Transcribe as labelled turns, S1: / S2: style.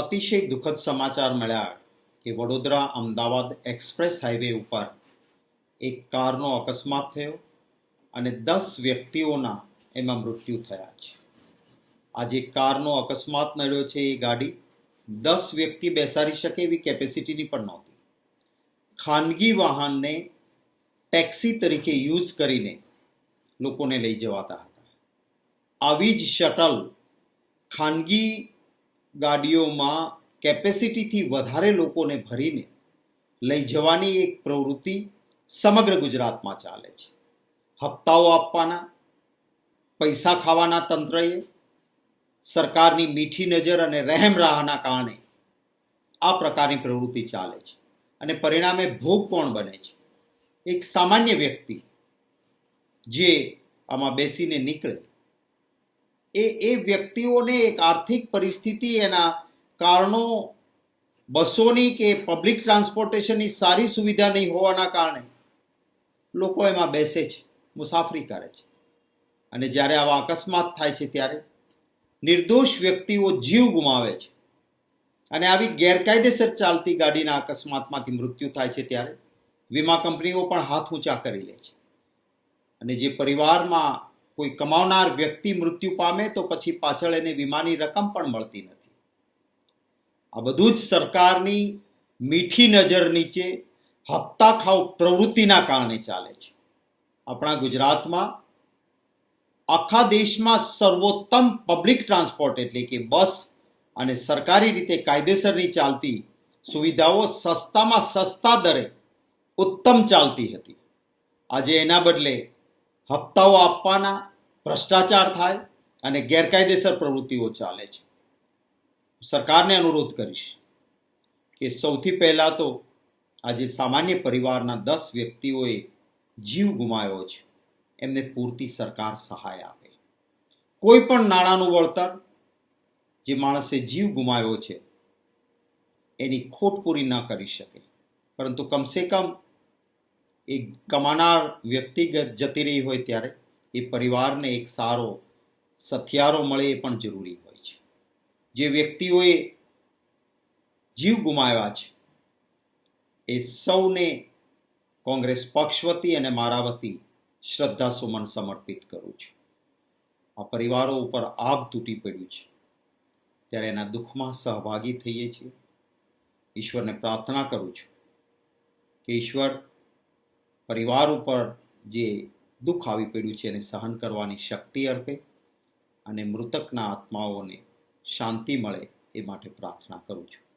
S1: અતિશય દુઃખદ સમાચાર મળ્યા કે વડોદરા અમદાવાદ એક્સપ્રેસ હાઈવે ઉપર એક કારનો અકસ્માત થયો અને દસ વ્યક્તિઓના એમાં મૃત્યુ થયા છે. આ જે કારનો અકસ્માત નડ્યો છે એ ગાડી દસ વ્યક્તિ બેસાડી શકે એવી કેપેસિટીની પણ નહોતી. ખાનગી વાહનને ટેક્સી તરીકે યુઝ કરીને લોકોને લઈ જવાતા હતા. આવી જ શટલ ખાનગી ગાડીઓમાં કેપેસિટીથી વધારે લોકોને ભરીને લઈ જવાની એક પ્રવૃત્તિ સમગ્ર ગુજરાતમાં ચાલે છે. હપ્તાઓ આપવાના, પૈસા ખાવાના તંત્રએ સરકારની મીઠી નજર અને રહેમ રાહના કારણે આ પ્રકારની પ્રવૃત્તિ ચાલે છે અને પરિણામે ભોગ કોણ બને છે? એક સામાન્ય વ્યક્તિ જે આમાં બેસીને નીકળે એ એ વ્યક્તિઓને એક આર્થિક પરિસ્થિતિ એના કારણો બસોની કે પબ્લિક ટ્રાન્સપોર્ટેશનની સારી સુવિધા નહીં હોવાના કારણે લોકો એમાં બેસે છે, મુસાફરી કરે છે. અને જ્યારે આવા અકસ્માત થાય છે ત્યારે નિર્દોષ વ્યક્તિઓ જીવ ગુમાવે છે. અને આવી ગેરકાયદેસર ચાલતી ગાડીના અકસ્માતમાંથી મૃત્યુ થાય છે ત્યારે વીમા કંપનીઓ પણ હાથ ઊંચા કરી લે છે. અને જે પરિવારમાં કોઈ કમાવનાર વ્યક્તિ મૃત્યુ પામે તો પછી પાછળ એને વીમાની રકમ પણ મળતી નથી. આ બધું જ સરકારની મીઠી નજર નીચે હપ્તા ખાવ પ્રવૃત્તિના કારણે ચાલે છે. આપણા ગુજરાતમાં આખા દેશમાં સર્વોત્તમ પબ્લિક ટ્રાન્સપોર્ટ એટલે કે બસ અને સરકારી રીતે કાયદેસરની ચાલતી સુવિધાઓ સસ્તામાં સસ્તા દરે ઉત્તમ ચાલતી હતી. આજે એના બદલે હપ્તાઓ આપવાના, ભ્રષ્ટાચાર થાય અને ગેરકાયદેસર પ્રવૃત્તિઓ ચાલે છે. સરકારને અનુરોધ કરીશ કે સૌથી પહેલાં તો આજે સામાન્ય પરિવારના દસ વ્યક્તિઓએ જીવ ગુમાવ્યો છે. એમને પૂરતી સરકાર સહાય આપે. કોઈ પણ નાણાંનું વળતર જે માણસે જીવ ગુમાવ્યો છે, એની ખોટ પૂરી ન કરી શકે. પરંતુ કમસે કમ એ કમાનાર વ્યક્તિગત જતી રહી હોય ત્યારે એ પરિવારને એક સારો સથિયારો મળે એ પણ જરૂરી હોય છે. જે વ્યક્તિઓએ જીવ ગુમાવ્યા છે, એ સૌને કોંગ્રેસ પક્ષ વતી અને મારા વતી શ્રદ્ધા સુમન સમર્પિત કરું છું. આ પરિવારો ઉપર આગ તૂટી પડ્યું છે. ત્યારે એના દુઃખમાં સહભાગી થઈએ છીએ. ઈશ્વરને પ્રાર્થના કરું છું કે ઈશ્વર પરિવાર ઉપર જે દુઃખ આવી પડ્યું છે એને સહન કરવાની શક્તિ અર્પે અને મૃતકના આત્માઓને શાંતિ મળે એ માટે પ્રાર્થના કરું છું.